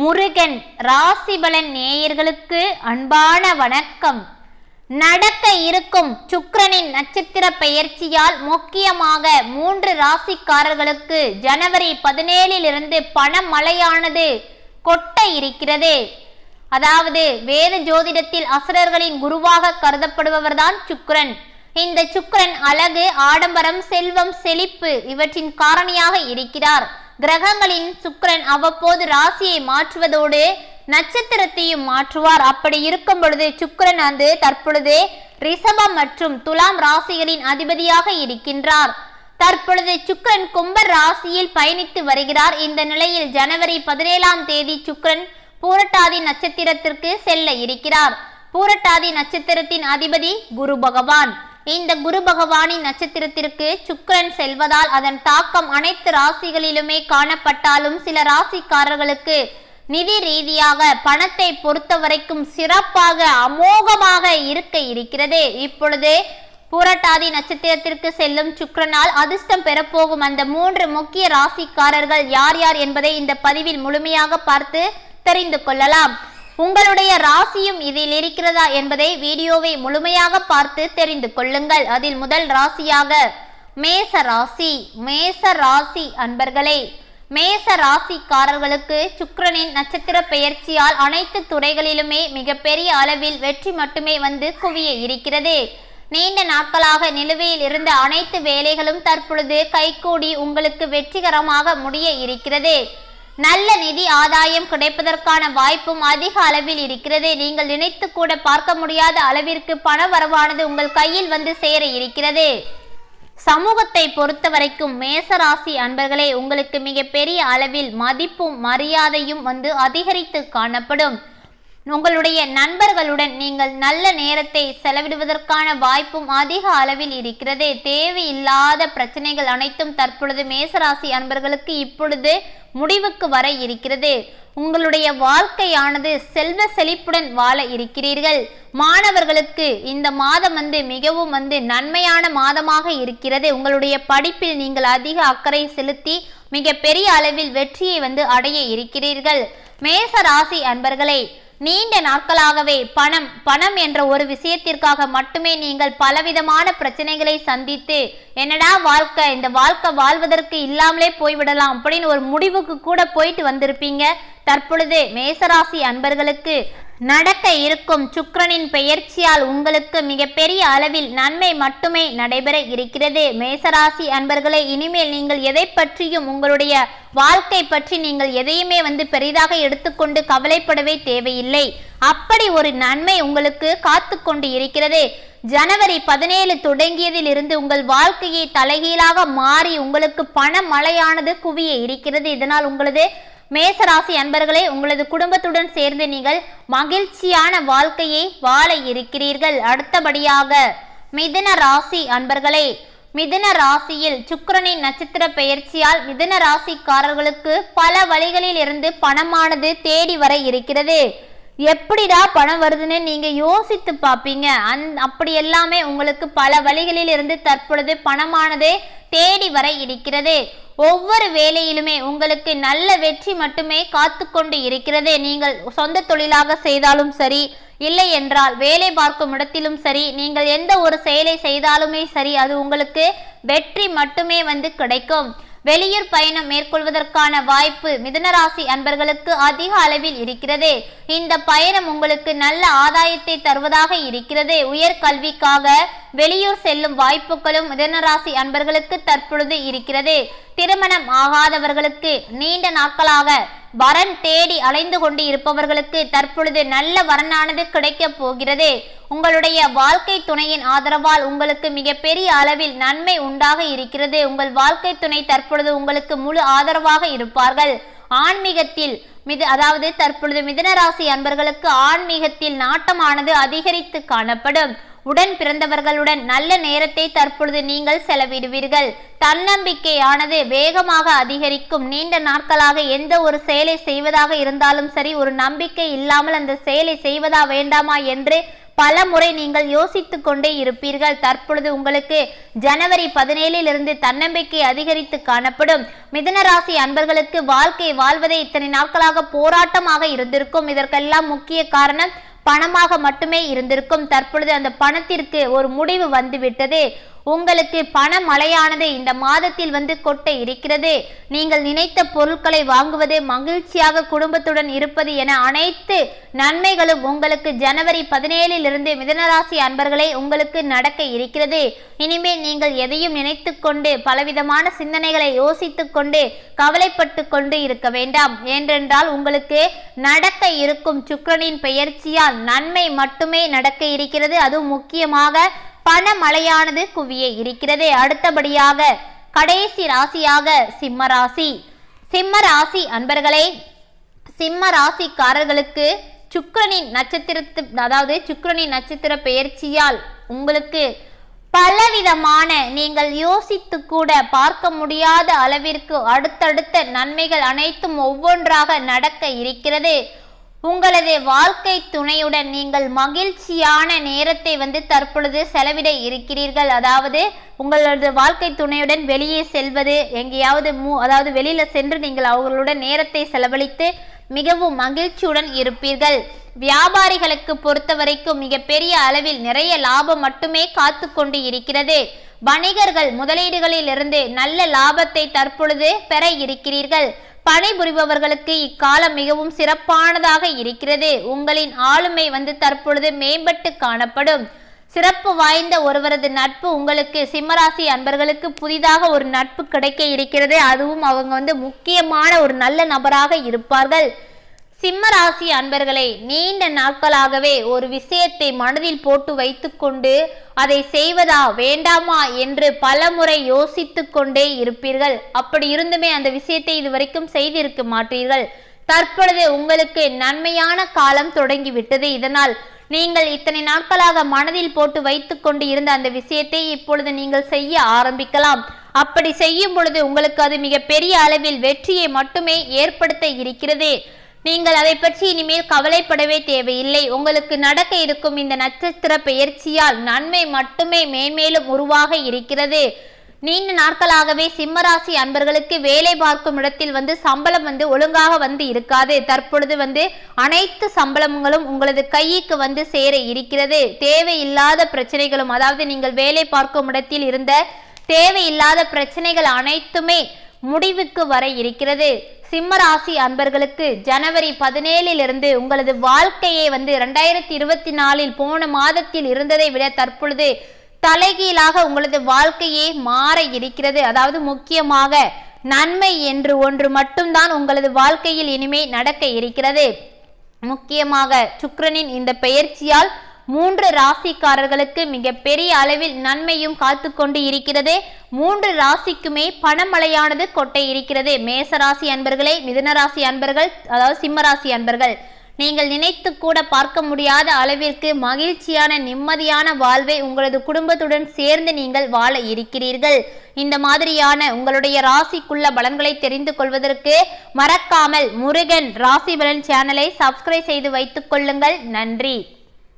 முருகன் ராசிபலன் நேயர்களுக்கு அன்பான வணக்கம். நடக்க இருக்கும் சுக்கிரனின் நட்சத்திர பெயர்ச்சியால் முக்கியமாக மூன்று ராசிக்காரர்களுக்கு ஜனவரி பதினேழில் இருந்து பணமழையானது கொட்ட இருக்கிறது. அதாவது வேத ஜோதிடத்தில் அசுரர்களின் குருவாக கருதப்படுபவர்தான் சுக்கரன். இந்த சுக்கிரன் அழகு ஆடம்பரம் செல்வம் செழிப்பு இவற்றின் காரணியாக இருக்கிறார். கிரகங்களின் சுக்கிரன் அவ்வப்போது ராசியை மாற்றுவதோடு நட்சத்திரத்தையும் மாற்றுவார். அப்படி இருக்கும் பொழுது சுக்கரன் வந்து தற்பொழுது ரிஷபம் மற்றும் துலாம் ராசிகளின் அதிபதியாக இருக்கின்றார். தற்பொழுது சுக்கிரன் கும்ப ராசியில் பயணித்து வருகிறார். இந்த நிலையில் ஜனவரி பதினேழாம் தேதி சுக்கிரன் பூரட்டாதி நட்சத்திரத்திற்கு செல்ல இருக்கிறார். பூரட்டாதி நட்சத்திரத்தின் அதிபதி குரு பகவான். இந்த குரு பகவானின் நட்சத்திரத்திற்கு சுக்கிரன் செல்வதால் அதன் தாக்கம் அனைத்து ராசிகளிலுமே காணப்பட்டாலும் சில ராசிக்காரர்களுக்கு நிதி ரீதியாக பணத்தை பொறுத்த வரைக்கும் சிறப்பாக அமோகமாக இருக்க இருக்கிறது. இப்பொழுது பூரட்டாதி நட்சத்திரத்திற்கு செல்லும் சுக்கரனால் அதிர்ஷ்டம் பெறப்போகும் அந்த மூன்று முக்கிய ராசிக்காரர்கள் யார் யார் என்பதை இந்த பதிவில் முழுமையாக பார்த்து தெரிந்து கொள்ளலாம். உங்களுடைய ராசியும் இதில் இருக்கிறதா என்பதை வீடியோவை முழுமையாக பார்த்து தெரிந்து கொள்ளுங்கள். அதில் முதல் ராசியாக மேச ராசி. மேச ராசி அன்பர்களே மேச ராசிக்காரர்களுக்கு சுக்கரனின் நட்சத்திர பெயர்ச்சியால் அனைத்து துறைகளிலுமே மிகப்பெரிய அளவில் வெற்றி மட்டுமே வந்து குவிய இருக்கிறது. நீண்ட நாட்களாக நிலுவையில் இருந்த அனைத்து வேலைகளும் தற்பொழுது கைகூடி உங்களுக்கு வெற்றிகரமாக முடிய இருக்கிறது. நல்ல நிதி ஆதாயம் கிடைப்பதற்கான வாய்ப்பும் அதிக அளவில் இருக்கிறது. நீங்கள் நினைத்து கூட பார்க்க முடியாத அளவிற்கு பண வரவானது உங்கள் கையில் வந்து சேர இருக்கிறது. சமூகத்தை பொறுத்த வரைக்கும் மேசராசி அன்பர்களே உங்களுக்கு மிகப்பெரிய அளவில் மதிப்பும் மரியாதையும் வந்து அதிகரித்து காணப்படும். உங்களுடைய நண்பர்களுடன் நீங்கள் நல்ல நேரத்தை செலவிடுவதற்கான வாய்ப்பும் அதிக அளவில் இருக்கிறது. தேவையில்லாத பிரச்சனைகள் அனைத்தும் தற்பொழுது மேசராசி அன்பர்களுக்கு இப்பொழுது முடிவுக்கு வர இருக்கிறது. உங்களுடைய வாழ்க்கையானது செல்வ செழிப்புடன் வாழ இருக்கிறீர்கள். மாணவர்களுக்கு இந்த மாதம் வந்து மிகவும் வந்து நன்மையான மாதமாக இருக்கிறது. உங்களுடைய படிப்பில் நீங்கள் அதிக அக்கறை செலுத்தி மிக பெரிய அளவில் வெற்றியை வந்து அடைய இருக்கிறீர்கள். மேச ராசி அன்பர்களே நீண்ட நாட்களாகவே பணம் பணம் என்ற ஒரு விஷயத்திற்காக மட்டுமே நீங்கள் பலவிதமான பிரச்சனைகளை சந்தித்து என்னடா வாழ்க்கை இந்த வாழ்க்கை வாழ்வதற்கு இல்லாமலே போய்விடலாம் அப்படின்னு ஒரு முடிவுக்கு கூட போயிட்டு வந்திருப்பீங்க. தற்பொழுது மேசராசி அன்பர்களுக்கு நடக்க இருக்கும் சுக்கரனின் பெயர்ச்சியால் உங்களுக்கு மிகப்பெரிய அளவில் நன்மை மட்டுமே நடைபெற இருக்கிறது. மேசராசி அன்பர்களே இனிமேல் நீங்கள் எதை பற்றியும் உங்களுடைய வாழ்க்கை பற்றி நீங்கள் எதையுமே வந்து பெரிதாக எடுத்துக்கொண்டு கவலைப்படவே தேவையில்லை. அப்படி ஒரு நன்மை உங்களுக்கு காத்து கொண்டு இருக்கிறது. ஜனவரி பதினேழு தொடங்கியதில் இருந்து உங்கள் வாழ்க்கையை தலைகீழாக மாறி உங்களுக்கு பண மழையானது குவிய இருக்கிறது. இதனால் உங்களது மேசராசி அன்பர்களே உங்களது குடும்பத்துடன் சேர்ந்து நீங்கள் மகிழ்ச்சியான வாழ்க்கையை வாழ இருக்கிறீர்கள். அடுத்தபடியாக மிதுன ராசி அன்பர்களே மிதுன ராசியில் சுக்கரனின் நட்சத்திர பெயர்ச்சியால் மிதுன ராசிக்காரர்களுக்கு பல வழிகளில் இருந்து பணமானது தேடி வர இருக்கிறது. எப்படிடா பணம் வருதுன்னு நீங்க யோசித்து பார்ப்பீங்க. அந் அப்படி எல்லாமே உங்களுக்கு பல வழிகளில் இருந்து தற்பொழுது பணமானது தேடி வர இருக்கிறது. ஒவ்வொரு வேலையிலுமே உங்களுக்கு நல்ல வெற்றி மட்டுமே காத்து கொண்டு இருக்கிறது. நீங்கள் சொந்த தொழிலாக செய்தாலும் சரி இல்லை என்றால் வேலை பார்க்கும் இடத்திலும் சரி நீங்கள் எந்த ஒரு செயலை செய்தாலுமே சரி அது உங்களுக்கு வெற்றி மட்டுமே வந்து கிடைக்கும். வெளியூர் பயணம் மேற்கொள்வதற்கான வாய்ப்பு மிதனராசி அன்பர்களுக்கு அதிக அளவில் இருக்கிறது. இந்த பயணம் உங்களுக்கு நல்ல ஆதாயத்தை தருவதாக இருக்கிறது. உயர்கல்விக்காக வெளியூர் செல்லும் வாய்ப்புகளும் மிதனராசி அன்பர்களுக்கு தற்பொழுது இருக்கிறது. திருமணம் ஆகாதவர்களுக்கு நீண்ட நாட்களாக வரன் தேடி அலைந்து கொண்டு இருப்பவர்களுக்கு தற்பொழுது நல்ல வரனானது கிடைக்கப் போகிறது. உங்களுடைய வாழ்க்கை துணையின் ஆதரவால் உங்களுக்கு மிகப்பெரிய அளவில் நன்மை உண்டாக இருக்கிறது. உங்கள் வாழ்க்கை துணை தற்பொழுது உங்களுக்கு முழு ஆதரவாக இருப்பார்கள். ஆன்மீகத்தில் மிது அதாவது தற்பொழுது மிதனராசி அன்பர்களுக்கு ஆன்மீகத்தில் நாட்டமானது அதிகரித்து காணப்படும். உடன் பிறந்தவர்களுடன் நல்ல நேரத்தை தற்பொழுது நீங்கள் செலவிடுவீர்கள். தன்னம்பிக்கையானது வேகமாக அதிகரிக்கும். நீண்ட நாட்களாக எந்த ஒரு செயலை செய்வதாக இருந்தாலும் சரி ஒரு நம்பிக்கை இல்லாமல் அந்த செயலை செய்வதா வேண்டாமா என்று பல முறை நீங்கள் யோசித்து கொண்டே இருப்பீர்கள். தற்பொழுது உங்களுக்கு ஜனவரி பதினேழில் இருந்து தன்னம்பிக்கை அதிகரித்து காணப்படும். மிதனராசி அன்பர்களுக்கு வாழ்க்கை வாழ்வதே இத்தனை நாட்களாக போராட்டமாக இருந்திருக்கும். இதற்கெல்லாம் முக்கிய காரணம் பணமாக மட்டுமே இருந்திருக்கும். தற்பொழுது அந்த பணத்திற்கு ஒரு முடிவு வந்துவிட்டது. உங்களுக்கு பண மழையானது இந்த மாதத்தில் வந்து கொட்ட இருக்கிறது. நீங்கள் நினைத்த பொருட்களை வாங்குவது மகிழ்ச்சியாக குடும்பத்துடன் இருப்பது என அனைத்து நன்மைகளும் உங்களுக்கு ஜனவரி பதினேழில் இருந்து மிதனராசி அன்பர்களே உங்களுக்கு நடக்க இருக்கிறது. இனிமேல் நீங்கள் எதையும் நினைத்து கொண்டு பலவிதமான சிந்தனைகளை யோசித்து கொண்டு கவலைப்பட்டு கொண்டு இருக்க வேண்டாம். ஏனென்றால் உங்களுக்கு நடக்க இருக்கும் சுக்கரனின் பெயர்ச்சியால் நன்மை மட்டுமே நடக்க இருக்கிறது. அதுவும் முக்கியமாக பணமழையானது குவிய இருக்கிறது. அடுத்தபடியாக கடைசி ராசியாக சிம்ம ராசி. சிம்ம ராசி அன்பர்களே சிம்ம ராசிக்காரர்களுக்கு சுக்கரனின் நட்சத்திரத்து அதாவது சுக்கரனின் நட்சத்திர பெயர்ச்சியால் உங்களுக்கு பலவிதமான நீங்கள் யோசித்து கூட பார்க்க முடியாத அளவிற்கு அடுத்தடுத்த நன்மைகள் அனைத்தும் ஒவ்வொன்றாக நடக்க இருக்கிறது. உங்களது வாழ்க்கை துணையுடன் நீங்கள் மகிழ்ச்சியான நேரத்தை வந்து தற்பொழுது செலவிட இருக்கிறீர்கள். அதாவது உங்களது வாழ்க்கை துணையுடன் வெளியே செல்வது எங்கேயாவது மூ அதாவது வெளியில் சென்று நீங்கள் அவர்களுடன் நேரத்தை செலவழித்து மிகவும் மகிழ்ச்சியுடன் இருப்பீர்கள். வியாபாரிகளுக்கு பொறுத்த வரைக்கும் மிகப்பெரிய அளவில் நிறைய லாபம் மட்டுமே காத்து கொண்டு இருக்கிறது. வணிகர்கள் முதலீடுகளில் இருந்து நல்ல லாபத்தை தற்பொழுது பெற இருக்கிறீர்கள். பணிபுரிபவர்களுக்கு இக்காலம் மிகவும் சிறப்பானதாக இருக்கிறது. உங்களின் ஆளுமை வந்து தற்பொழுது மேம்பட்டு காணப்படும். சிறப்பு வாய்ந்த ஒருவரது நட்பு உங்களுக்கு சிம்மராசி அன்பர்களுக்கு புதிதாக ஒரு நட்பு கிடைக்க இருக்கிறது. அதுவும் அவங்க வந்து முக்கியமான ஒரு நல்ல நபராக இருப்பார்கள். சிம்மராசி அன்பர்களே நீண்ட நாட்களாகவே ஒரு விஷயத்தை மனதில் போட்டு வைத்துக்கொண்டு அதை செய்வதா வேண்டாமா என்று பலமுறை யோசித்து கொண்டே இருப்பீர்கள். அப்படி இருந்துமே அந்த விஷயத்தை இதுவரைக்கும் செய்திருக்க மாட்டீர்கள். தற்பொழுது உங்களுக்கு நன்மையான காலம் தொடங்கிவிட்டது. இதனால் நீங்கள் இத்தனை நாட்களாக மனதில் போட்டு வைத்து கொண்டு இருந்த அந்த விஷயத்தை இப்பொழுது நீங்கள் செய்ய ஆரம்பிக்கலாம். அப்படி செய்யும் பொழுது உங்களுக்கு அது மிகப்பெரிய அளவில் வெற்றியை மட்டுமே ஏற்படுத்த இருக்கிறது. நீங்கள் அதை பற்றி இனிமேல் கவலைப்படவே தேவையில்லை. உங்களுக்கு நடக்க இருக்கும் இந்த நட்சத்திர பெயர்ச்சியால் நன்மை மட்டுமே மேன்மேலும் உருவாக இருக்கிறது. நீண்ட நாட்களாகவே சிம்மராசி அன்பர்களுக்கு வேலை பார்க்கும் இடத்தில் வந்து சம்பளம் வந்து ஒழுங்காக வந்து இருக்காது. தற்பொழுது வந்து அனைத்து சம்பளங்களும் உங்களது கைக்கு வந்து சேர இருக்கிறது. தேவையில்லாத பிரச்சனைகளும் அதாவது நீங்கள் வேலை பார்க்கும் இடத்தில் இருந்த தேவையில்லாத பிரச்சனைகள் அனைத்துமே முடிவுக்கு வர இருக்கிறது. சிம்மராசி அன்பர்களுக்கு ஜனவரி பதினேழிலிருந்து உங்களது வாழ்க்கையை வந்து இரண்டாயிரத்தி இருபத்தி நாலில் போன மாதத்தில் இருந்ததை விட தற்பொழுது தலைகீழாக உங்களது வாழ்க்கையே மாற இருக்கிறது. அதாவது முக்கியமாக நன்மை என்று ஒன்று மட்டும்தான் உங்களது வாழ்க்கையில் இனிமே நடக்க இருக்கிறது. முக்கியமாக சுக்ரனின் இந்த பெயர்ச்சியால் மூன்று ராசிக்காரர்களுக்கு மிக பெரிய அளவில் நன்மையும் காத்து கொண்டு இருக்கிறது. மூன்று ராசிக்குமே பணமழையானது கொட்டை இருக்கிறது மேச ராசி அன்பர்களே மிதுன ராசி அன்பர்கள் அதாவது சிம்ம ராசி அன்பர்கள் நீங்கள் நினைத்து கூட பார்க்க முடியாத அளவிற்கு மகிழ்ச்சியான நிம்மதியான வாழ்வை உங்களது குடும்பத்துடன் சேர்ந்து நீங்கள் வாழ இருக்கிறீர்கள். இந்த மாதிரியான உங்களுடைய ராசிக்குள்ள பலன்களை தெரிந்து கொள்வதற்கு மறக்காமல் முருகன் ராசி பலன் சேனலை சப்ஸ்கிரைப் செய்து வைத்துக் கொள்ளுங்கள். நன்றி.